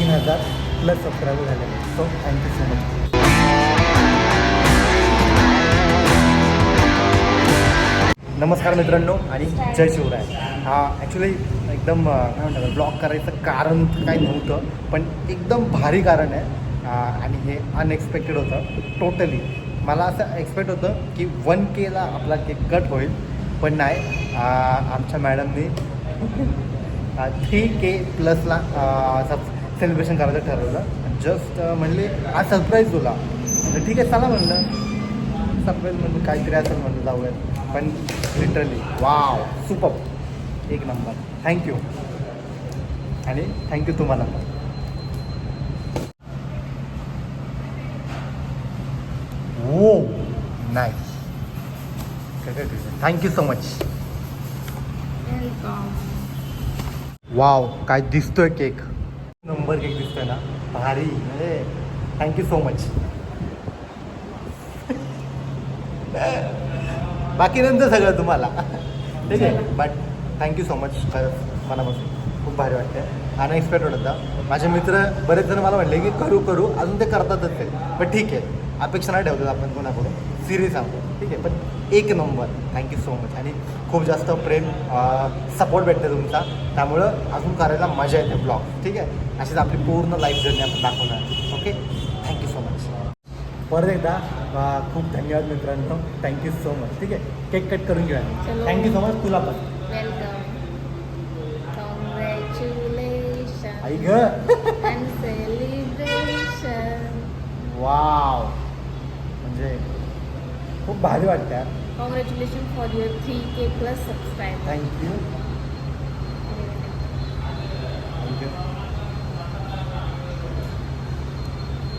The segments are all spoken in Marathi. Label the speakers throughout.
Speaker 1: तीन हजार प्लस सबस्क्राईबर झाले so thank you so much नमस्कार मित्रांनो आणि जय शिवराय. हा ॲक्च्युली एकदम काय म्हणतात ब्लॉग करायचं कारण काही नव्हतं पण एकदम भारी कारण आहे. आणि हे अनएक्सपेक्टेड होतं टोटली मला असं एक्सपेक्ट होतं की वन केला आपला केक कट होईल पण नाही. आमच्या मॅडमनी थ्री के प्लसला सब सेलिब्रेशन करायचं ठरवलं. जस्ट म्हणले आज सरप्राईज तुला. म्हणलं ठीक आहे चला म्हणलं. सरप्राईज म्हणजे काहीतरी असेल म्हणलं जाऊयात. पण लिटरली वाव सुपर एक नंबर थँक्यू आणि थँक्यू तुम्हाला. हो नाही थँक्यू सो मच वाव काय दिसतोय केक नंबर केक दिसतोय ना? भारी. म्हणजे थँक्यू सो मच बाकी नंतर सगळं तुम्हाला. ठीक आहे? बट थँक्यू सो मच खरंच मनापासून. खूप भारी वाटते अनएक्सपेक्टेड होता माझे मित्र बरेच जण मला म्हटले की करू करू. अजून ते करतातच ते. पण ठीक आहे. अपेक्षा नाही ठेवतात आपण कोणाकडून. सिरियस सांगतो ठीक आहे पण एक नंबर. थँक्यू सो मच आणि खूप जास्त प्रेम सपोर्ट भेटते तुमचा. त्यामुळं अजून करायला मजा येते ब्लॉग ठीक आहे? अशीच आपली पूर्ण लाईफ जर्नी आपण दाखवणार. ओके थँक्यू सो मच परत एकदा खूप धन्यवाद मित्रांनो. थँक्यू सो मच ठीक आहे? केक कट करून घेऊया. थँक्यू सो मच तुला पण. आई ग. वाव म्हणजे खूप भारी वाटतं यार
Speaker 2: Congratulations for your 3K plus subscribers.
Speaker 1: Thank you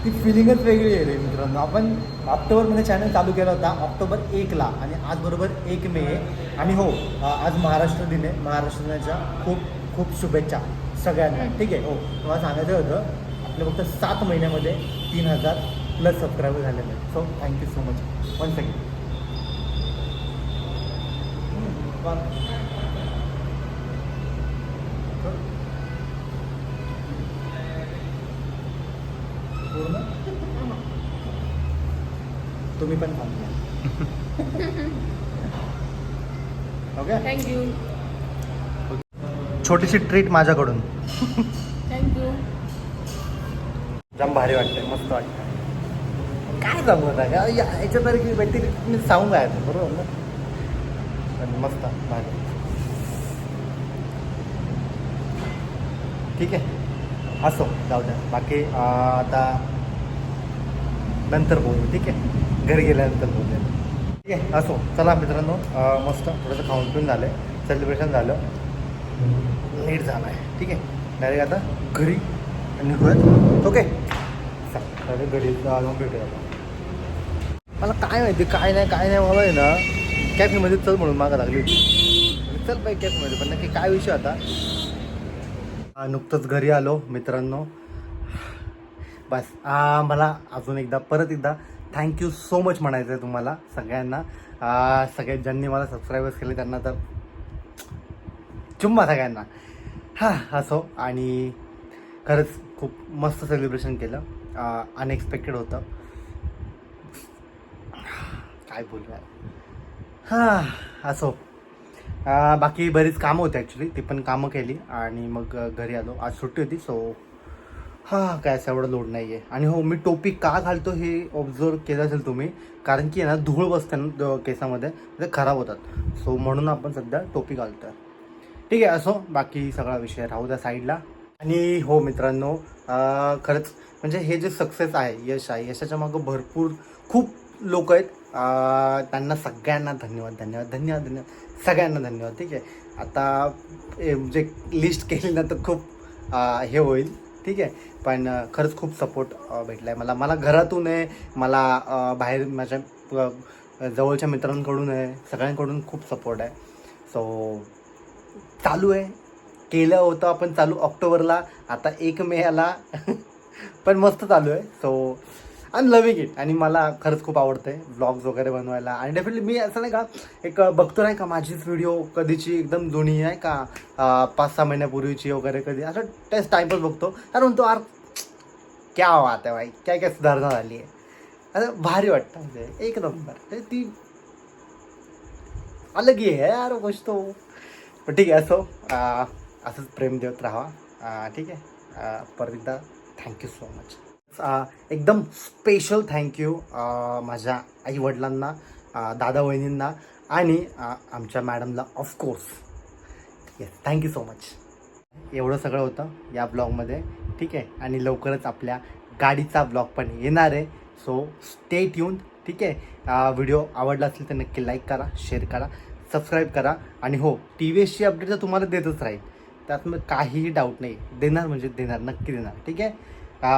Speaker 1: ती फिलिंगच वेगळी आहे रे मित्रांनो. आपण ऑक्टोबरमध्ये चॅनल चालू केला होता ऑक्टोबर एकला आणि आज बरोबर एक मे आहे. आणि हो आज महाराष्ट्र दिन आहे. महाराष्ट्र दिनाच्या खूप खूप शुभेच्छा सगळ्यांना. ठीक आहे? हो तुम्हाला सांगायचं होतं आपल्या फक्त सात महिन्यामध्ये तीन हजार प्लस सबस्क्रायबर झालेले आहेत. So thank you so much one second तुम्ही पण थांबल्या ओके
Speaker 2: you.
Speaker 1: छोटीशी ट्रीट माझ्याकडून.
Speaker 2: You.
Speaker 1: जाम भारी वाटतंय. मस्त वाटतं काय सांगू आता का या- याच्या तरी व्यतिरिक्त मी सांगू काय बरोबर ना? आणि मस्त भारी. ठीक आहे. असो जाऊ द्या. बाकी अं, आता नंतर बोलू ठीक आहे? घरी गेल्यानंतर बोलूया. ठीक आहे असो चला मित्रांनो अं, मस्त. थोडंसं खाऊन पिऊन झालं. आहे सेलिब्रेशन झालं. लेट झाला आहे ठीक आहे? डायरेक्ट आता घरी निघूयात. ओके घरी जाऊन भेटूया मला काय माहिती काय नाही काय नाही मला आहे ना कॅफेमध्ये चल म्हणून मागा लागली होती. चल बाई कॅफेमध्ये पण नक्की काय विषय होता? नुकतंच घरी आलो मित्रांनो. बस आ, मला अजून एकदा परत एकदा थँक्यू सो मच म्हणायचं आहे तुम्हाला सगळ्यांना. सगळ्या ज्यांनी मला सबस्क्राईबर्स केले त्यांना तर चुम्मा सगळ्यांना. हां असो आणि खरंच खूप मस्त सेलिब्रेशन केलं. अनएक्सपेक्टेड होतं. काय बोलूया हां असो. बाकी बरीच कामं होती ॲक्च्युली ती पण कामं केली आणि मग घरी आलो. आज सुट्टी होती सो हां काय असं एवढं लोड नाही आहे आणि हो मी टोपी का घालतो हे ऑब्झर्व केलं असेल तुम्ही कारण की आहे ना धूळ बसते ना केसामध्ये ते खराब होतात. सो म्हणून आपण सध्या टोपी घालतो आहे ठीक आहे असो. बाकी सगळा विषय राहू द्या साईडला. आणि हो मित्रांनो खरंच म्हणजे हे जे सक्सेस आहे यश आहे यशाच्या मागं भरपूर खूप लोक आहेत. त्यांना सगळ्यांना धन्यवाद धन्यवाद धन्यवाद धन्यवाद. सगळ्यांना धन्यवाद ठीक आहे. आता ए, जे लिस्ट केली ना तर खूप हे होईल ठीक आहे. पण खरंच खूप सपोर्ट भेटला आहे मला. मला घरातून आहे मला बाहेर माझ्या जवळच्या मित्रांकडून आहे सगळ्यांकडून खूप सपोर्ट आहे. सो चालू आहे. केलं होतं आपण चालू ऑक्टोबरला आता एक मे आला पण मस्त चालू आहे. So I am loving it आणि मला खरंच खूप आवडते ब्लॉग्स वगैरे बनवायला. आणि डेफिनेटली मी असं नाही का एक बघतो नाही का माझीच व्हिडिओ कधीची एकदम जुनी आहे का पाच सहा महिन्यापूर्वीची वगैरे कधी असं टेस्ट टाईमपास बघतो. कारण म्हणतो आर क्या वात आहे भाई काय काय सुधारणा झाली आहे. असं भारी वाटतं म्हणजे एक नंबर म्हणजे ती अलग ही आहे यार गोष्ट तो. पण ठीक आहे असो असंच प्रेम देत राहा ठीक आहे. परत एकदा थँक्यू सो मच एकदम स्पेशल थँक्यू माझ्या आईवडिलांना वडिलांना दादा वहिनींना आणि आमच्या मॅडमला of course yes thank you so much एवढं सगळं होतं या ब्लॉगमध्ये ठीक आहे? आणि लवकरच आपल्या गाडीचा ब्लॉग पण येणार आहे. सो स्टे ट्यून ठीक आहे? व्हिडिओ आवडला असेल तर नक्की लाईक करा शेअर करा सबस्क्राईब करा. आणि हो टी व्ही एसची अपडेट तर तुम्हाला देतच राहील. त्यात मग काहीही डाऊट नाही. देणार म्हणजे देणार नक्की देणार ठीक आहे?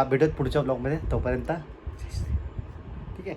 Speaker 1: भेटत पुढच्या ब्लॉगमध्ये तोपर्यंत ठीक आहे?